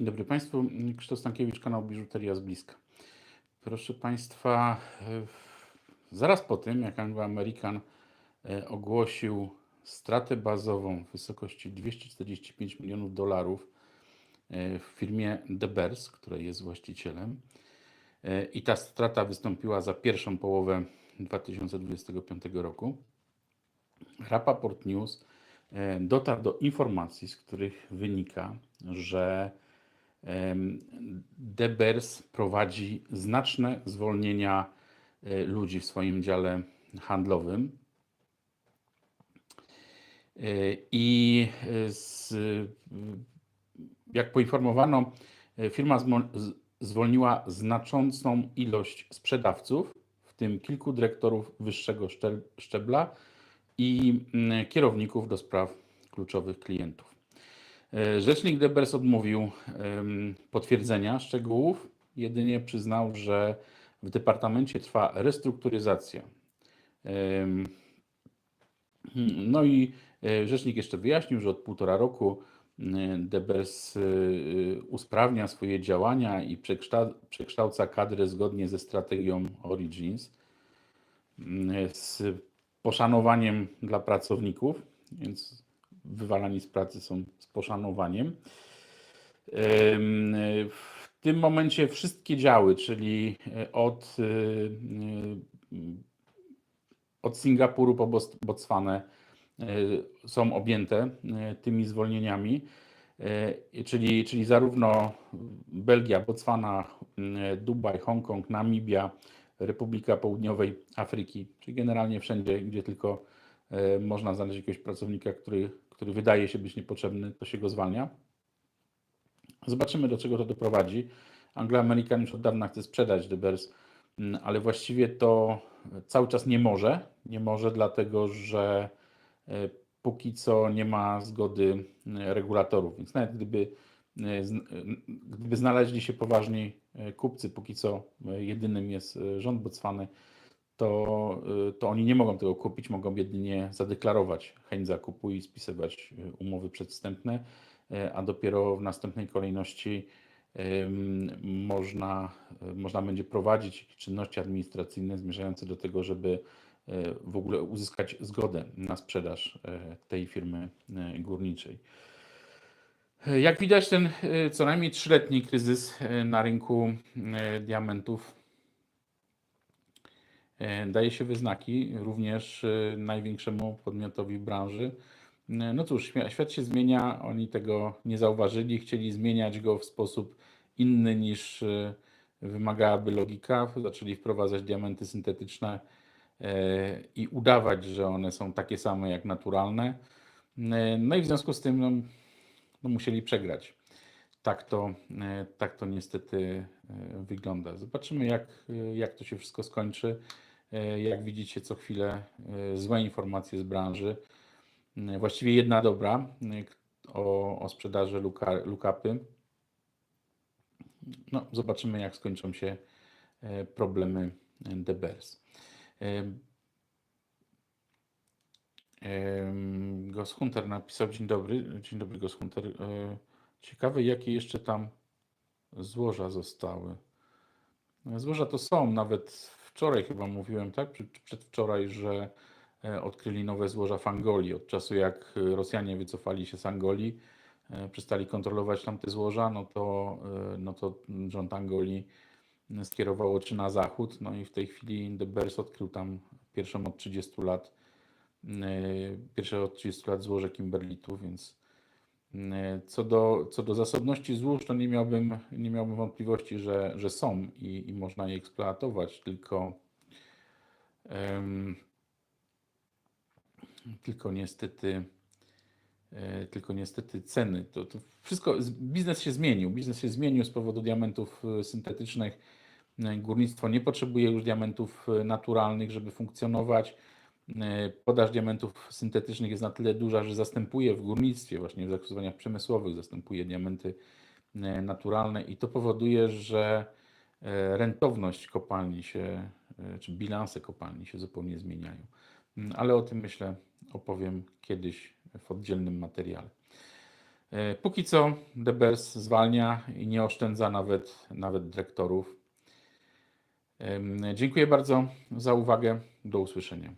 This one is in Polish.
Dzień dobry Państwu. Krzysztof Stankiewicz, kanał Biżuteria z bliska. Proszę Państwa, e, zaraz po tym, jak Anglo American e, ogłosił stratę bazową w wysokości 245 milionów dolarów e, w firmie The Bears, której jest właścicielem, i ta strata wystąpiła za pierwszą połowę 2025 roku, Rapaport News dotarł do informacji, z których wynika, że Debers prowadzi znaczne zwolnienia e, ludzi w swoim dziale handlowym. E, I e, z, jak poinformowano, firma zwolniła znaczącą ilość sprzedawców, w tym kilku dyrektorów wyższego szczebla i mm, kierowników do spraw kluczowych klientów. E, rzecznik Debers odmówił potwierdzenia szczegółów, jedynie przyznał, że w departamencie trwa restrukturyzacja. No i e, rzecznik jeszcze wyjaśnił, że od półtora roku Debers e, usprawnia swoje działania i przekształca kadrę zgodnie ze strategią Origins z poszanowaniem dla pracowników, więc wywalani z pracy są z poszanowaniem. W tym momencie wszystkie działy, czyli e, od, e, e, od Singapuru po Botswanę, są objęte tymi zwolnieniami, czyli, czyli zarówno Belgia, Botswana, Dubaj, Hongkong, Namibia, Republika Południowej Afryki, czyli generalnie wszędzie, gdzie tylko można znaleźć jakiegoś pracownika, który który wydaje się być niepotrzebny, to się go zwalnia. Zobaczymy, do czego to doprowadzi. Anglo-American już od dawna chce sprzedać Debers, mm, ale właściwie to cały czas nie może. Nie może, dlatego że e, póki co nie ma zgody e, regulatorów. Więc nawet gdyby, e, gdyby znaleźli się poważni kupcy, póki co jedynym jest rząd Botswany, to, y, to oni nie mogą tego kupić, mogą jedynie zadeklarować chęć zakupu i spisywać y, umowy przedwstępne, y, a dopiero w następnej kolejności można, można będzie prowadzić czynności administracyjne zmierzające do tego, żeby w ogóle uzyskać zgodę na sprzedaż tej firmy górniczej. Jak widać, ten co najmniej trzyletni kryzys na rynku diamentów daje się wyznaki również e, największemu podmiotowi branży. E, no cóż, świat się zmienia, oni tego nie zauważyli, chcieli zmieniać go w sposób inny niż wymagałaby logika. Zaczęli wprowadzać diamenty syntetyczne i udawać, że one są takie same jak naturalne. No i w związku z tym no, no musieli przegrać. Tak to, tak to niestety wygląda. Zobaczymy, jak, jak to się wszystko skończy. E, jak widzicie, co chwilę e, złe informacje z branży. E, właściwie jedna dobra o, o sprzedaży lookupy. No, zobaczymy, jak skończą się problemy DBS. Ghost Hunter napisał dzień dobry. Dzień dobry, Ghost Hunter. Ciekawe, jakie jeszcze tam złoża zostały. Złoża to są, nawet wczoraj chyba mówiłem, tak, przedwczoraj, że e, odkryli nowe złoża w Angolii. Od czasu jak Rosjanie wycofali się z Angolii, e, przestali kontrolować tamte złoża, no to, e, no to rząd Angolii skierował oczy na zachód, no i w tej chwili The Bears odkrył tam pierwszą od 30 lat, pierwsze od 30 lat złoże Kimberlitu, więc co do, co do zasobności złóż, to nie miałbym, nie miałbym wątpliwości, że, że są i, i można je eksploatować, tylko, um, tylko niestety e, tylko niestety ceny. To, to wszystko, biznes się zmienił. Biznes się zmienił z powodu diamentów e, syntetycznych. E, górnictwo nie potrzebuje już diamentów naturalnych, żeby funkcjonować. E, podaż diamentów syntetycznych jest na tyle duża, że zastępuje w górnictwie, właśnie w zastosowaniach przemysłowych, zastępuje diamenty e, naturalne i to powoduje, że e, rentowność kopalni się, czy bilanse kopalni się zupełnie zmieniają. Mm, ale o tym myślę opowiem kiedyś w oddzielnym materiale. Póki co DBS zwalnia i nie oszczędza nawet, nawet dyrektorów. Dziękuję bardzo za uwagę. Do usłyszenia.